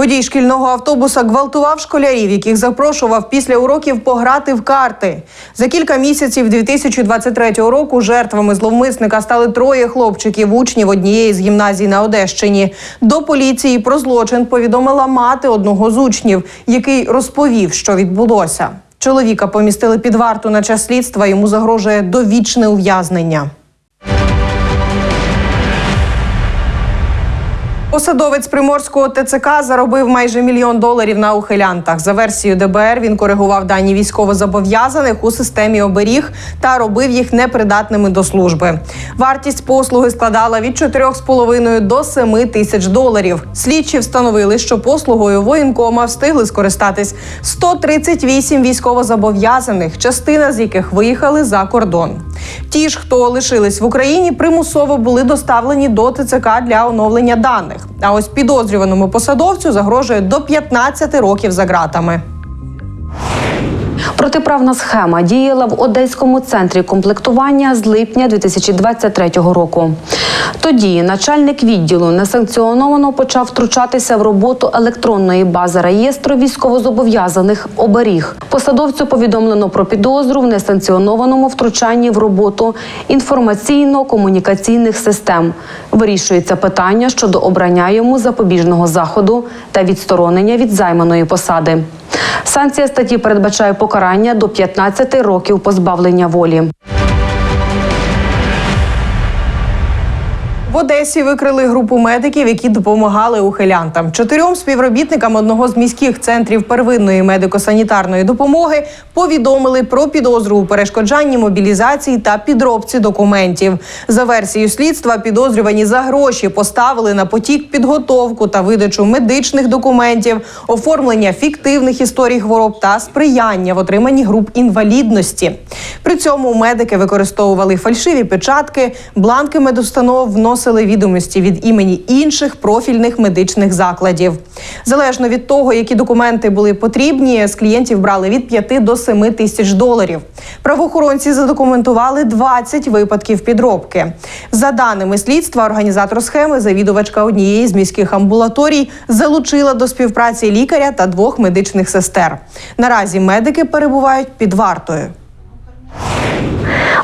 Водій шкільного автобуса гвалтував школярів, яких запрошував після уроків пограти в карти. За кілька місяців 2023 року жертвами зловмисника стали троє хлопчиків, учнів однієї з гімназій на Одещині. До поліції про злочин повідомила мати одного з учнів, який розповів, що відбулося. Чоловіка помістили під варту на час слідства. Йому загрожує довічне ув'язнення. Посадовець приморського ТЦК заробив майже мільйон доларів на ухилянтах. За версією ДБР він коригував дані військовозобов'язаних у системі оберіг та робив їх непридатними до служби. Вартість послуги складала від 4,5 до 7 тисяч доларів. Слідчі встановили, що послугою воєнкома встигли скористатись 138 військовозобов'язаних, частина з яких виїхали за кордон. Ті ж, хто лишились в Україні, примусово були доставлені до ТЦК для оновлення даних. А ось підозрюваному посадовцю загрожує до 15 років за ґратами. Протиправна схема діяла в Одеському центрі комплектування з липня 2023 року. Тоді начальник відділу несанкціоновано почав втручатися в роботу електронної бази реєстру військовозобов'язаних оберіг. Посадовцю повідомлено про підозру в несанкціонованому втручанні в роботу інформаційно-комунікаційних систем. Вирішується питання щодо обрання йому запобіжного заходу та відсторонення від займаної посади. Санкція статті передбачає покарання до 15 років позбавлення волі. В Одесі викрили групу медиків, які допомагали ухилянтам. Чотирьом співробітникам одного з міських центрів первинної медико-санітарної допомоги повідомили про підозру у перешкоджанні мобілізації та підробці документів. За версією слідства, підозрювані за гроші поставили на потік підготовку та видачу медичних документів, оформлення фіктивних історій хвороб та сприяння в отриманні груп інвалідності. При цьому медики використовували фальшиві печатки, бланки медустанов вносили відомості від імені інших профільних медичних закладів. Залежно від того, які документи були потрібні, з клієнтів брали від 5 до 7 тисяч доларів. Правоохоронці задокументували 20 випадків підробки. За даними слідства, організатор схеми, завідувачка однієї з міських амбулаторій, залучила до співпраці лікаря та двох медичних сестер. Наразі медики перебувають під вартою.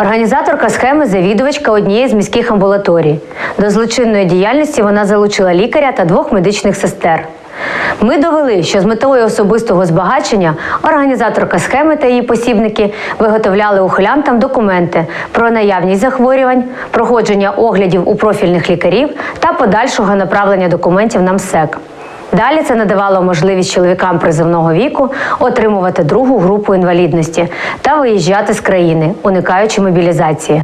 Організаторка схеми завідувачка однієї з міських амбулаторій. До злочинної діяльності вона залучила лікаря та двох медичних сестер. Ми довели, що з метою особистого збагачення організаторка схеми та її посібники виготовляли ухилянтам документи про наявність захворювань, проходження оглядів у профільних лікарів та подальшого направлення документів на МСЕК. Далі це надавало можливість чоловікам призовного віку отримувати другу групу інвалідності та виїжджати з країни, уникаючи мобілізації.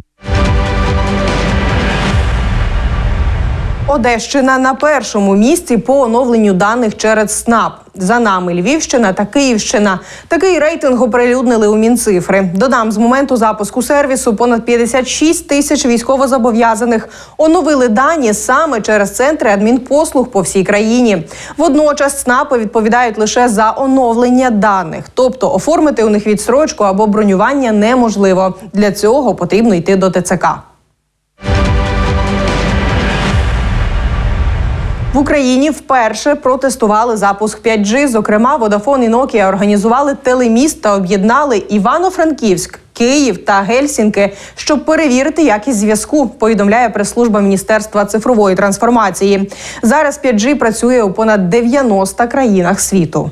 Одещина на першому місці по оновленню даних через СНАП. За нами Львівщина та Київщина. Такий рейтинг оприлюднили у Мінцифри. Додам, з моменту запуску сервісу понад 56 тисяч військовозобов'язаних оновили дані саме через центри адмінпослуг по всій країні. Водночас СНАПи відповідають лише за оновлення даних, тобто оформити у них відстрочку або бронювання неможливо. Для цього потрібно йти до ТЦК. В Україні вперше протестували запуск 5G. Зокрема, Vodafone і Nokia організували телеміст та об'єднали Івано-Франківськ, Київ та Гельсінки, щоб перевірити якість зв'язку. Повідомляє прес-служба Міністерства цифрової трансформації. Зараз 5G працює у понад 90 країнах світу.